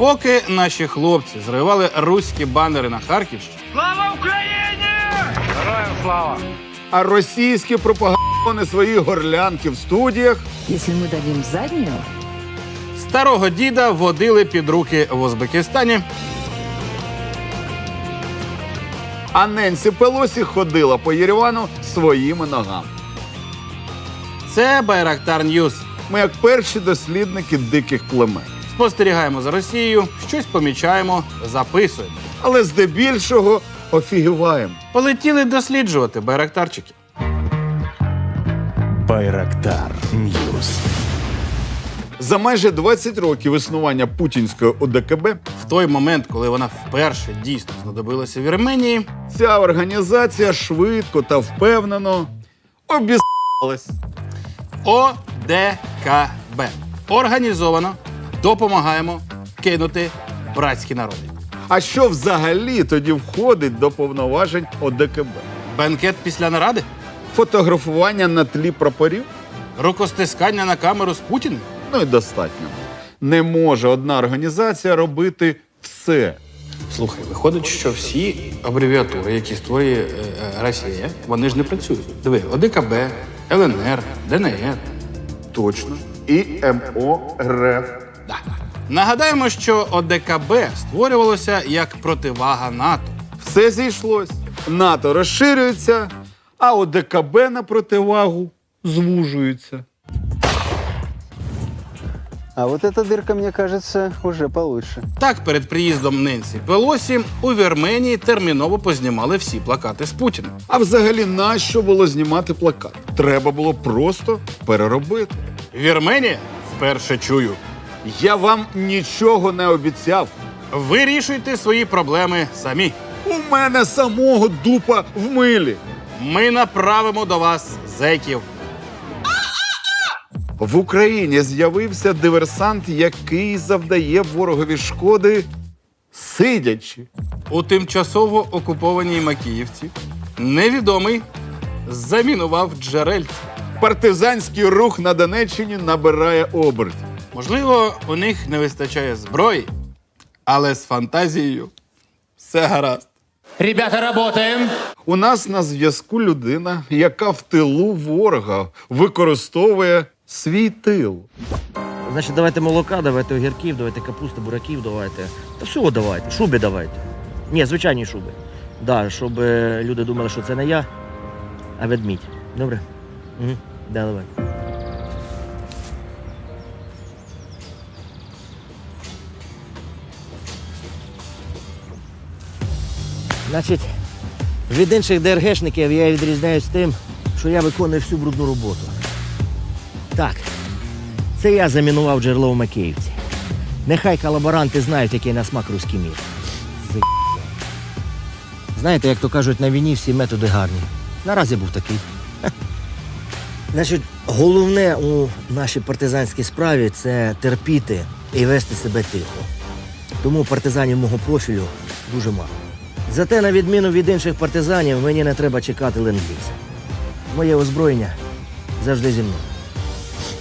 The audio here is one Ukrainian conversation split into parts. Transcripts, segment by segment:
Поки наші хлопці зривали руські банери на Харківщині, Слава Україні! Героям слава! А російські пропагандони свої горлянки в студіях Если мы дадим заднюю, старого діда водили під руки в Узбекистані. А Ненсі Пелосі ходила по Єревану своїми ногами. Це Байрактар Ньюс. Ми як перші дослідники диких племен. Спостерігаємо за Росією, щось помічаємо, записуємо. Але здебільшого офігіваємо. Полетіли досліджувати байрактарчики. Байрактар Ньюс. За майже 20 років існування путінської ОДКБ В той момент, коли вона вперше дійсно знадобилася в Вірменії, ця організація швидко та впевнено обізвалась. ОДКБ. Організовано допомагаємо кинути братські народи. А що взагалі тоді входить до повноважень ОДКБ? Бенкет після наради, Фотографування на тлі прапорів? рукостискання на камеру з Путіним. Ну і достатньо. Не може одна організація робити все. Слухай, виходить, що всі абревіатури, які створює е, е, Росія, вони ж не працюють. Диви, ОДКБ, ЛНР, ДНР. Точно. І МО РФ. Да. Нагадаємо, що ОДКБ створювалося як противага НАТО. Все зійшлось. НАТО розширюється, а ОДКБ на противагу звужується. А вот эта дырка, мне кажется, уже получше. Так, перед приїздом Ненсі Пелосі у Вірменії терміново познімали всі плакати з Путіним. А взагалі нащо було знімати плакат? Треба було просто переробити. Вірменія вперше чую. Я вам нічого не обіцяв. Вирішуйте свої проблеми самі. У мене самого дупа в милі. Ми направимо до вас зеків. В Україні з'явився диверсант, який завдає ворогові шкоди сидячи. У тимчасово окупованій Макіївці невідомий замінував джерель. Партизанський рух на Донеччині набирає обертів. Можливо, у них не вистачає зброї, але з фантазією все гаразд. Ребята, работаем! У нас на зв'язку людина, яка в тилу ворога використовує свій тил. Значить, давайте молока, давайте огірків, давайте капусти, бураків давайте. Та всього давайте, шуби давайте. Ні, звичайні шуби. Да, щоб е, люди думали, що це не я, а ведмідь. Добре? Угу. Да, давай. Значить, від інших ДРГшників я відрізняюсь тим, що я виконую всю брудну роботу. Так, це я замінував джерело в Макеївці. Нехай колаборанти знають, який на смак руський мір. З***. Знаєте, як то кажуть, на війні всі методи гарні. Наразі був такий. Значить, головне у нашій партизанській справі це терпіти і вести себе тихо. Тому партизанів мого профілю дуже мало. Зате, на відміну від інших партизанів, мені не треба чекати ленд-ліза. Моє озброєння завжди зі мною.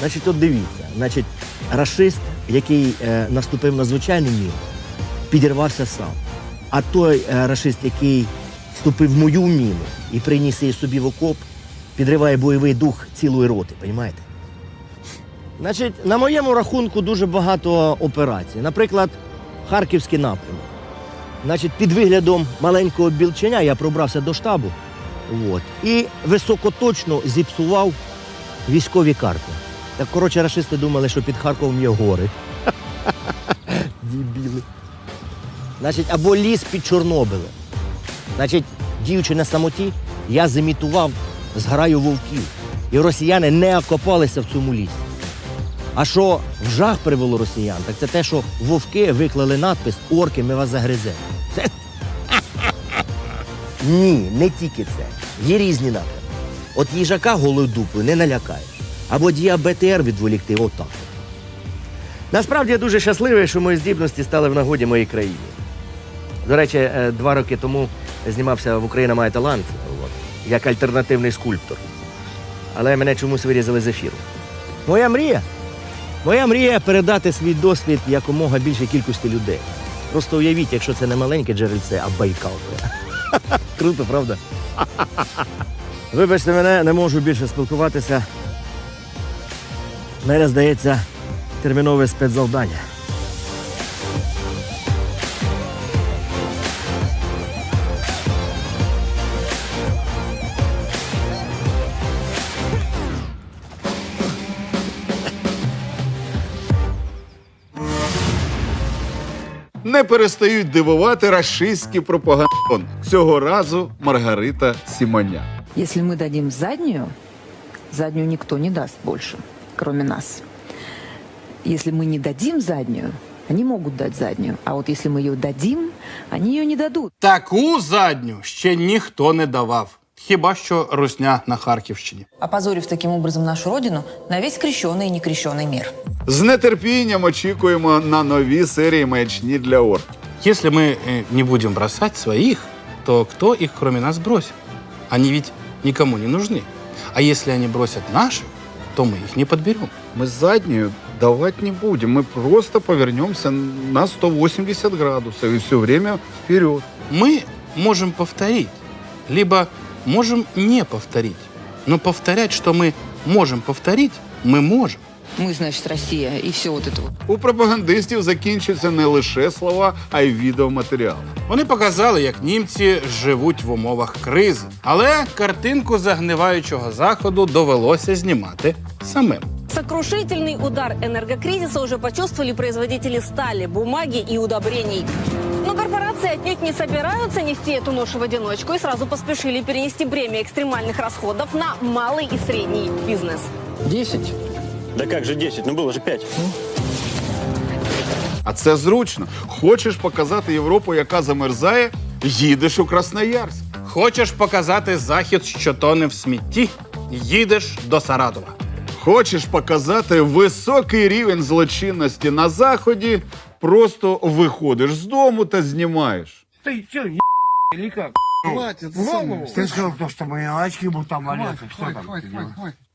Значить, от дивіться, значить, рашист, який е, наступив на звичайну міну, підірвався сам. А той е, рашист, який вступив в мою міну і приніс її собі в окоп, підриває бойовий дух цілої роти, розумієте? Значить, на моєму рахунку дуже багато операцій. Наприклад, Харківський напрямок. Значить, під виглядом маленького білченя я пробрався до штабу от, і високоточно зіпсував військові карти. Так, коротше, рашисти думали, що під Харковом є гори. Дібіли. Значить, або ліс під Чорнобилем. Значить, діючи на самоті, я зимітував зграю вовків. І росіяни не окопалися в цьому лісі. А що в жах привело росіян, так це те, що вовки виклали надпис Орки, ми вас загриземо. Ні, не тільки це. Є різні напрямки. От їжака голою не налякаєш. Або діабетер відволікти отак. Насправді я дуже щасливий, що мої здібності стали в нагоді моїй країні. До речі, е, два роки тому знімався в Україна має талант от, як альтернативний скульптор. Але мене чомусь вирізали з ефіру. Моя мрія Моя мрія передати свій досвід якомога більшій кількості людей. Просто уявіть, якщо це не маленьке джерельце, а Байкал. Круто, правда? Вибачте мене, не можу більше спілкуватися. Мене здається, термінове спецзавдання. Не перестають дивувати рашистський пропагандон. Цього разу Маргарита Сімоня. Если мы дадим заднюю, заднюю никто не даст больше, кроме нас. Если мы не дадим заднюю, они могут дать заднюю. А вот если мы ее дадим, они ее не дадут. Таку задню ще ніхто не давав. Хіба що русня на Харківщині. опозорив таким образом нашу родину на весь крещеный и некрещеный мир. З нетерпінням очікуємо на нові серії маячні для орків. Если мы э, не будем бросать своих, то кто их кроме нас бросит? Они ведь никому не нужны. А если они бросят наших, то мы их не подберем. Мы заднюю давать не будем. Мы просто повернемся на 180 градусов и все время вперед. Мы можем повторить, либо можем не повторить. Но повторять, что мы можем повторить, мы можем. Мы, значит, Россия и все вот это вот. У пропагандистів закінчуються не лише слова, а й відеоматеріали. Вони показали, як німці живуть в умовах кризи. Але картинку загниваючого заходу довелося знімати самим. Сокрушительный удар энергокризиса уже почувствовали производители стали, бумаги и удобрений. Но корпорации отнюдь не собираются нести эту ношу в одиночку и сразу поспешили перенести бремя экстремальных расходов на малый и средний бизнес. Да как же 10? Ну было же 5. А це зручно. Хочеш показати Європу, яка замерзає, їдеш у Красноярськ. Хочеш показати захід, що тоне в смітті? Їдеш до Саратова. Хочеш показати високий рівень злочинності на заході, просто виходиш з дому та знімаєш.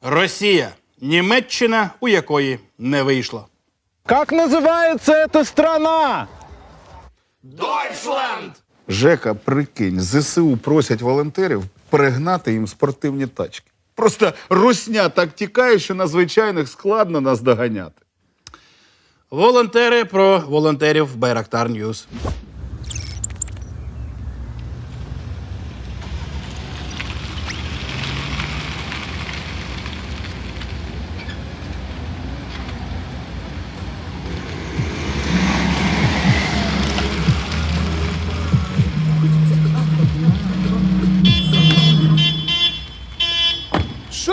Росія, Німеччина, у якої не вийшло. Как называется эта страна? Жека, прикинь, ЗСУ просять волонтерів перегнати їм спортивні тачки. Просто русня так тікає, що на звичайних складно нас доганяти. Волонтери про волонтерів Байрактар Ньюс.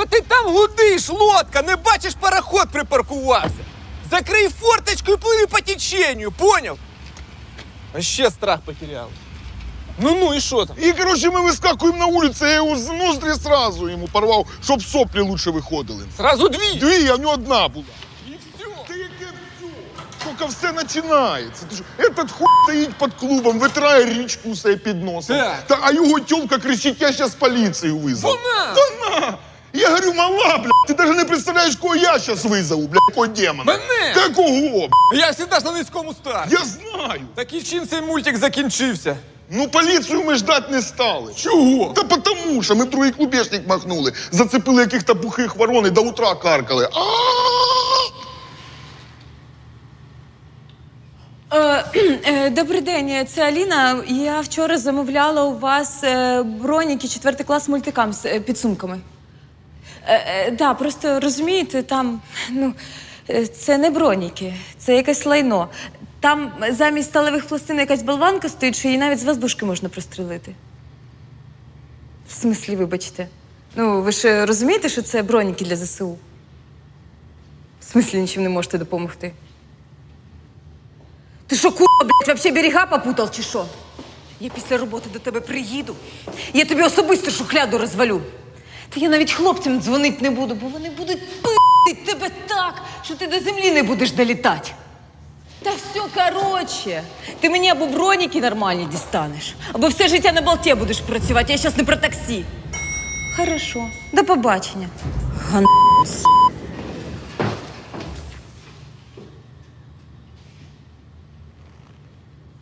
Що ти там гудиш, лодка? Не бачиш, пароход припаркувався. Закрий форточку і пливи по теченню, поняв? А ще страх потеряв. Ну ну і що там? И, короче, мы выскакиваем на улицу, я его з ноздри сразу ему порвал, щоб соплі лучше виходили. Зразу дві. Дві, а в нього одна була. І все. Та яке все? Тільки все починається. Ти що, Этот хуй стоїть під клубом, витирає річку у себе під носом. Так. Та, а його тёлка кричить, я зараз поліцію визову. Вона! Та на! Я говорю, мала, бля, ти навіть не представляєш, кого я зараз визову, бля, якого демона. Мене? Та кого? бля? Я завжди ж на низькому старті. Я знаю. Так і чим цей мультик закінчився? Ну, поліцію ми ждать не стали. Чого? Та потому що ми в другий клубешник махнули, зацепили яких-то бухих ворон і до утра каркали. А! Е, Добрий день, це Аліна. Я вчора замовляла у вас е, броніки четвертий клас мультикам з е, підсумками. Так, да, просто розумієте, там ну, е, це не броніки, це якесь лайно. Там замість сталевих пластин якась болванка стоїть, що її навіть з воздушки можна прострелити. В смислі, вибачте. Ну, ви ж розумієте, що це броніки для ЗСУ? В смислі нічим не можете допомогти. Ти що, кура, блядь, вообще берега попутав чи що? Я після роботи до тебе приїду. Я тобі особисто шухляду розвалю. Та я навіть хлопцям дзвонити не буду, бо вони будуть пити тебе так, що ти до землі не будеш долітати. Та все короче. Ти мені або броніки нормальні дістанеш, або все життя на болті будеш працювати. Я зараз не про таксі. Хорошо, до побачення. Ган...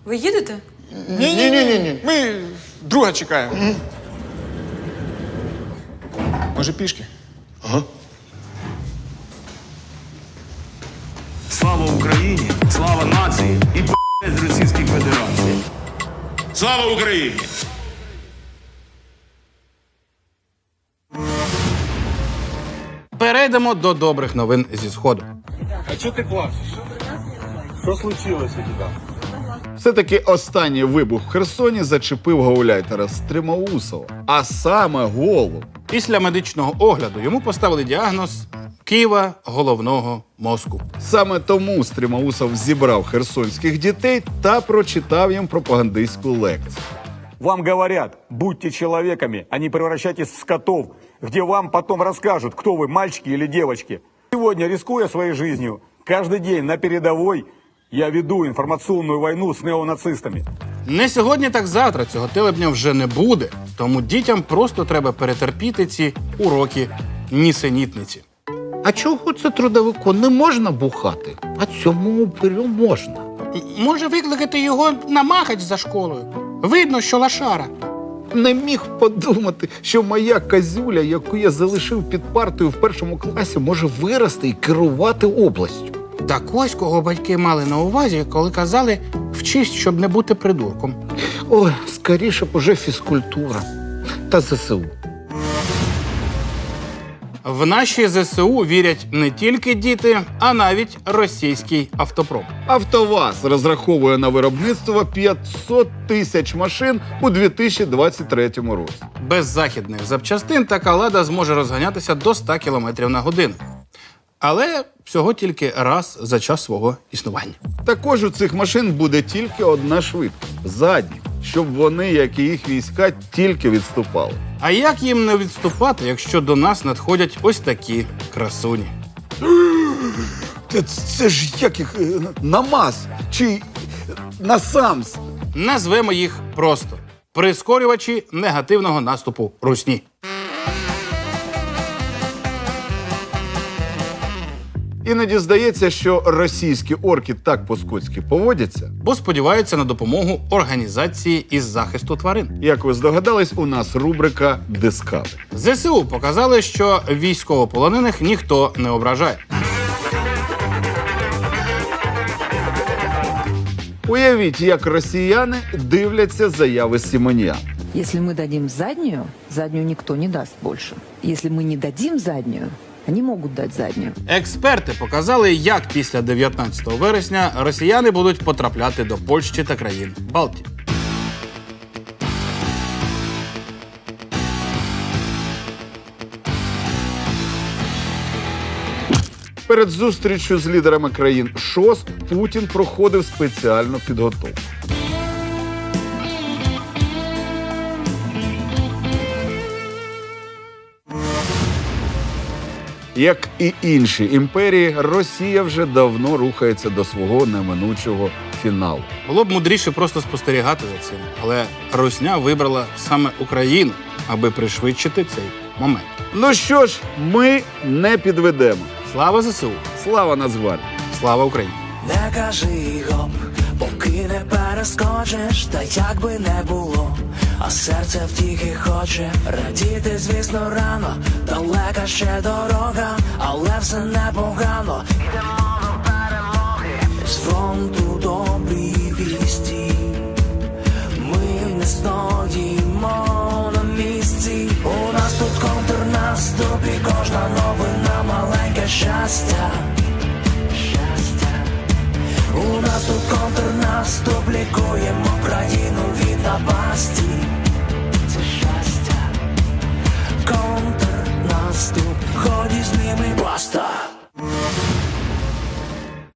Ви їдете? Ні-ні-ні. Ми друга чекаємо. Може, пішки? Слава Україні! Слава нації і з Російської Федерації! Слава Україні! Перейдемо до добрих новин зі сходу. А что ты плачешь? Что случилось у? Все-таки останній вибух в Херсоні зачепив гауляйтера Стримоусова, а саме голову. Після медичного огляду йому поставили діагноз Києва головного мозку. Саме тому Стримоусов зібрав херсонських дітей та прочитав їм пропагандистську лекцію. Вам говорят, будьте человеками, а не превращайтесь в скотов, где вам потом расскажут, кто вы, мальчики или девочки. Сегодня, рискуя своей жизнью, каждый день на передовой я веду информационную войну с неонацистами. Не сьогодні, так завтра цього телебня вже не буде, тому дітям просто треба перетерпіти ці уроки нісенітниці. А чого це трудовику не можна бухати? А цьому упирю можна. Може викликати його на махач за школою. Видно, що лашара. Не міг подумати, що моя казюля, яку я залишив під партою в першому класі, може вирости і керувати областю. Так ось кого батьки мали на увазі, коли казали вчись, щоб не бути придурком. Ой, скоріше б уже фізкультура та ЗСУ. В наші ЗСУ вірять не тільки діти, а навіть російський автопром. АвтоВАЗ розраховує на виробництво 500 тисяч машин у 2023 році. Без західних запчастин така лада зможе розганятися до 100 км на годину. Але всього тільки раз за час свого існування. Також у цих машин буде тільки одна швидкість задня, щоб вони, як і їх війська, тільки відступали. А як їм не відступати, якщо до нас надходять ось такі красуні? Це, це ж як їх е, намаз чи насамс. Назвемо їх просто прискорювачі негативного наступу русні. Іноді здається, що російські орки так по-скотськи поводяться. бо сподіваються на допомогу організації із захисту тварин. Як ви здогадались, у нас рубрика Дискавері. ЗСУ показали, що військовополонених ніхто не ображає. Уявіть, як росіяни дивляться заяви Сімоніян. Если мы дадим заднюю, заднюю никто не даст больше. Если мы не дадим заднюю, они могут дать заднюю. Експерти показали, як після 19 вересня росіяни будуть потрапляти до Польщі та країн Балтії. Перед зустрічю з лідерами країн ШОС Путін проходив спеціальну підготовку. Як і інші імперії, Росія вже давно рухається до свого неминучого фіналу. Було б мудріше просто спостерігати за цим, але Русня вибрала саме Україну, аби пришвидшити цей момент. Ну що ж, ми не підведемо. Слава ЗСУ! Слава Нацгвардії! Слава Україні! Не кажи гоп, поки не перескочиш, та як би не було, а серце втіхи хоче радіти, звісно, рано, далека ще дорога, але все непогано. Йдемо до перемоги з фронту добрі вісті. Ми не стоїмо на місці. У нас тут контрнаступ і кожна новина маленьке щастя. Щастя. У нас тут контрнаступ, лікуємо країну від напасті. Це щастя. Контрнаступ, ході з ними баста.